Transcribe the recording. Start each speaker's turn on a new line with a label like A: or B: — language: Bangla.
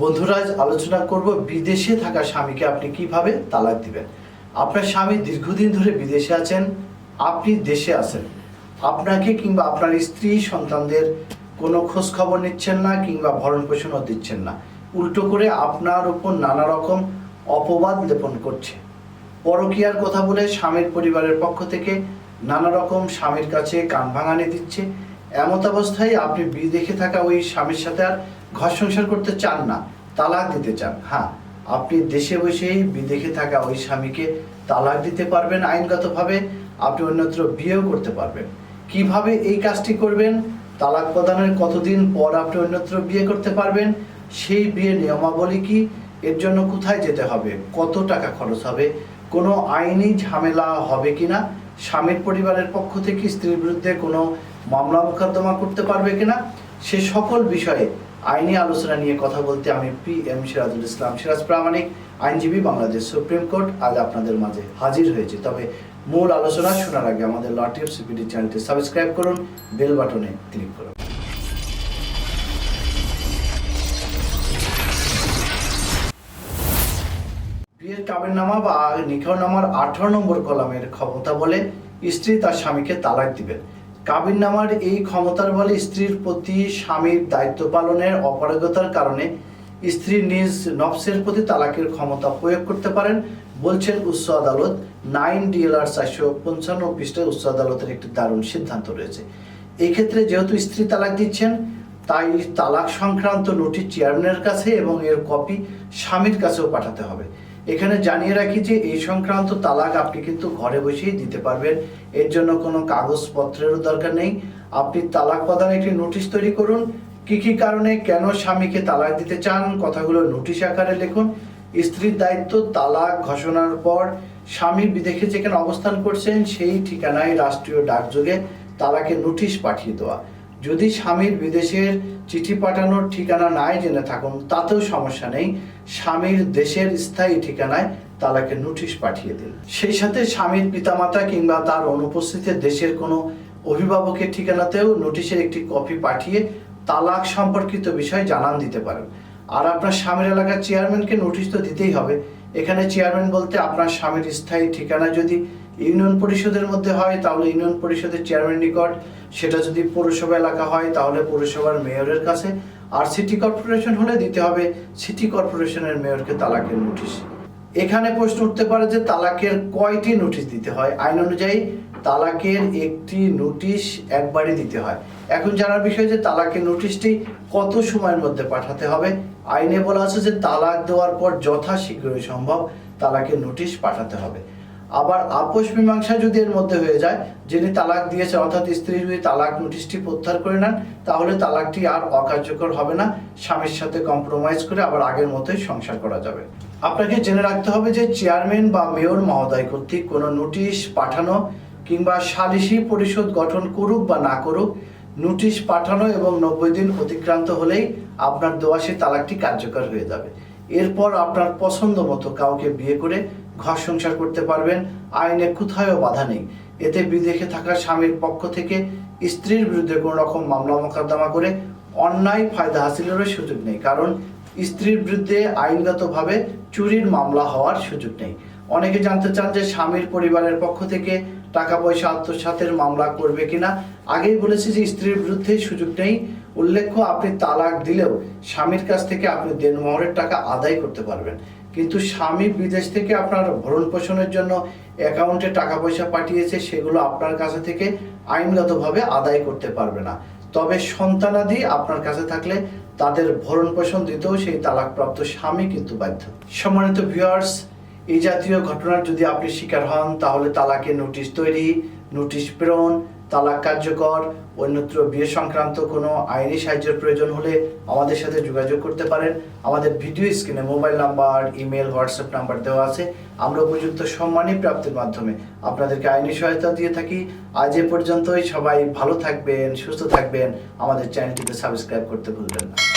A: বন্ধুরা আলোচনা করব বিদেশে থাকা স্বামীকে আপনি কীভাবে তালাক দিবেন। আপনার স্বামী দীর্ঘদিন ধরে বিদেশে আছেন, আপনি দেশে আছেন। আপনাকে কিংবা আপনার স্ত্রী, সন্তানদের কোনো খোঁজ খবর নিচ্ছেন না কিংবা ভরণ পোষণও দিচ্ছেন না। উল্টো করে আপনার উপর নানা রকম অপবাদ লেপন করছে। পরকীয়ার কথা বলে স্বামীর পরিবারের পক্ষ থেকে নানা রকম স্বামীর কাছে কান ভাঙানি দিচ্ছে। এমত অবস্থায় আপনি বিদেশে থাকা ওই স্বামীর সাথে আর ঘর সংসার করতে চান না, তালাক দিতে চান। হ্যাঁ আপনি দেশে বসেই বিদেশে থাকা ওই স্বামীকে তালাক দিতে পারবেন আইনগতভাবে, আপনি অন্যত্র বিয়েও করতে পারবেন। কীভাবে এই কাজটি করবেন? তালাক প্রদানের কতদিন পর আপনি অন্যত্র বিয়ে করতে পারবেন? সেই বিয়ে নিয়মাবলী কি? এর জন্য কোথায় যেতে হবে? কত টাকা খরচ হবে? কোনো আইনি ঝামেলা হবে কিনা স্বামীর পরিবারের পক্ষ থেকে স্ত্রীর বিরুদ্ধে কোনো মামলা মোকদ্দমা করতে পারবে কিনা সে সকল বিষয়ে আইনি আলোচনা নিয়ে কথা বলতে আমি পি এম সিরাজুল ইসলাম। সিরাজ প্রামাণিক, আইনজীবী, বাংলাদেশ সুপ্রিম কোর্ট আজ আপনাদের মাঝে হাজির হয়েছে। তবে মূল আলোচনা শোনার আগে আমাদের লটিএফ সিপিডি চ্যানেলটি সাবস্ক্রাইব করুন, বেল বাটনে ক্লিক করুন। বিয়ের কাবিননামা বা নিকাহনামার আঠারো নম্বর কলামের ক্ষমতা বলে স্ত্রী তার স্বামীকে তালাক দিবেন। কাবিননামার এই ক্ষমতার বলে স্ত্রীর প্রতি স্বামীর দায়িত্ব পালনের অপারগতার কারণে স্ত্রী নিজ নফসের প্রতি তালাকের ক্ষমতা প্রয়োগ করতে পারেন, বলছেন উচ্চ আদালত। নাইন ডিএলআর চারশো পঞ্চান্ন পৃষ্ঠায় উচ্চ আদালতের একটি দারুণ সিদ্ধান্ত রয়েছে। এক্ষেত্রে যেহেতু স্ত্রী তালাক দিচ্ছেন, তাই তালাক সংক্রান্ত নোটিশ চেয়ারম্যানের কাছে এবং এর কপি স্বামীর কাছেও পাঠাতে হবে। এখানে জানিয়ে রাখি যে এই সংক্রান্ত তালাক আপনি কিন্তু ঘরে বসেই দিতে পারবেন। এর জন্য কোনো কাগজপত্রেরও দরকার নেই। আপনি তালাক প্রদানের একটি নোটিশ তৈরি করুন। কি কি কারণে কেন স্বামীকে তালাক দিতে চান, কথাগুলো নোটিশ আকারে লিখুন। স্ত্রীর দায়িত্ব, তালাক ঘোষণার পর স্বামী বিদেশে যেখানে অবস্থান করছেন, সেই ঠিকানায় রাষ্ট্রীয় ডাকযোগে তালাকের নোটিশ পাঠিয়ে দেওয়া। যদি স্বামীর বিদেশের চিঠি পাঠানোর ঠিকানা নাই জেনে থাকুন, তাতেও সমস্যা নেই। স্বামীর দেশের স্থায়ী ঠিকানায় তালাকের নোটিশ পাঠিয়ে দিন। সেই সাথে স্বামীর পিতামাতা কিংবা তার অনুপস্থিতিতে দেশের কোনো অভিভাবকের ঠিকানাতেও নোটিশের একটি কপি পাঠিয়ে তালাক সম্পর্কিত বিষয় জানান দিতে পারেন। আর আপনার স্বামীর এলাকার চেয়ারম্যানকে নোটিশ তো দিতেই হবে। এখানে চেয়ারম্যান বলতে আপনার স্বামীর স্থায়ী ঠিকানা যদি ইউনিয়ন পরিষদের মধ্যে হয়, তাহলে ইউনিয়ন পরিষদের চেয়ারম্যান নিকট। সেটা যদি পৌরসভা এলাকা হয়, তাহলে পৌরসভার মেয়রের কাছে। আর সিটি কর্পোরেশন হলে দিতে হবে সিটি কর্পোরেশনের মেয়রকে তালাকের নোটিশ। এখানে প্রশ্ন উঠতে পারে যে তালাকের কয়টি নোটিশ দিতে হয়? আইন অনুযায়ী তালাকের একটি নোটিশ একবারই দিতে হয়। এখন জানার বিষয় যে তালাকের নোটিশটি কত সময়ের মধ্যে পাঠাতে হবে? আইনে বলা আছে যে তালাক দেওয়ার পর যথাশীঘ্রই সম্ভব তালাকের নোটিশ পাঠাতে হবে। আবার আপোষ মীমাংসা যদি এর মধ্যে হয়ে যায়, যিনি তালাক দিয়েছে অর্থাৎ স্ত্রী যদি তালাক নোটিশটি প্রত্যাহার করে নেন, তাহলে তালাকটি আর অকার্যকর হবে না। স্বামীর সাথে কম্প্রোমাইজ করে আবার আগের মতোই সংসার করা যাবে। আপনাকে জেনে রাখতে হবে যে চেয়ারম্যান বা মেয়র মহোদয় কর্তৃক কোনো নোটিশ পাঠানো কিংবা সালিসি পরিষদ গঠন করুক বা না করুক, নোটিশ পাঠানো এবং নব্বই দিন অতিক্রান্ত হলেই আপনার দোয়াশি তালাকটি কার্যকর হয়ে যাবে। এরপর আপনার পছন্দ মতো কাউকে বিয়ে করে ঘর সংসার করতে পারবেন, আইনে কোথায়ও বাধা নেই। এতে বিদেশে থাকা স্বামীর পক্ষ থেকে স্ত্রীর বিরুদ্ধে কোনো রকম মামলা মোকদ্দমা করে অন্যায় ফায়দা হাসিলেরও সুযোগ নেই, কারণ স্ত্রীর বিরুদ্ধে আইনগতভাবে চুরির মামলা হওয়ার সুযোগ নেই। অনেকে জানতে চান যে স্বামীর পরিবারের পক্ষ থেকে টাকা পয়সা আত্মসাতের মামলা করবে কিনা। আগেই বলেছি যে স্ত্রীর বিরুদ্ধে সুযোগ নেই। উল্লেখ্য, আপনি তালাক দিলেও স্বামীর কাছ থেকে আপনি দেনমোহরের টাকা আদায় করতে পারবেন। কিন্তু স্বামী বিদেশ থেকে আপনার ভরণ পোষণের জন্য অ্যাকাউন্টে টাকা পয়সা পাঠিয়েছে, সেগুলো আপনার কাছে থেকে আইনগতভাবে আদায় করতে পারবে না। তবে সন্তানাদি আপনার কাছে থাকলে তাদের ভরণ পোষণ দিতেও সেই তালাকপ্রাপ্ত স্বামী কিন্তু বাধ্য। সম্মানিত ভিউয়ার্স এই জাতীয় ঘটনার যদি আপনি শিকার হন, তাহলে তালাকের নোটিশ তৈরি, নোটিশ প্রেরণ তালাক কার্যকর, অন্যত্র বিয়ে সংক্রান্ত কোনো আইনি সাহায্যের প্রয়োজন হলে আমাদের সাথে যোগাযোগ করতে পারেন। আমাদের ভিডিও স্ক্রিনে mobile number, email, WhatsApp number দেওয়া আছে। আমরা উপযুক্ত সম্মানী প্রাপ্তির মাধ্যমে আপনাদেরকে আইনি সহায়তা দিয়ে থাকি। আজ এ পর্যন্তই। সবাই ভালো থাকবেন, সুস্থ থাকবেন। আমাদের চ্যানেলটিকে সাবস্ক্রাইব করতে ভুলবেন না।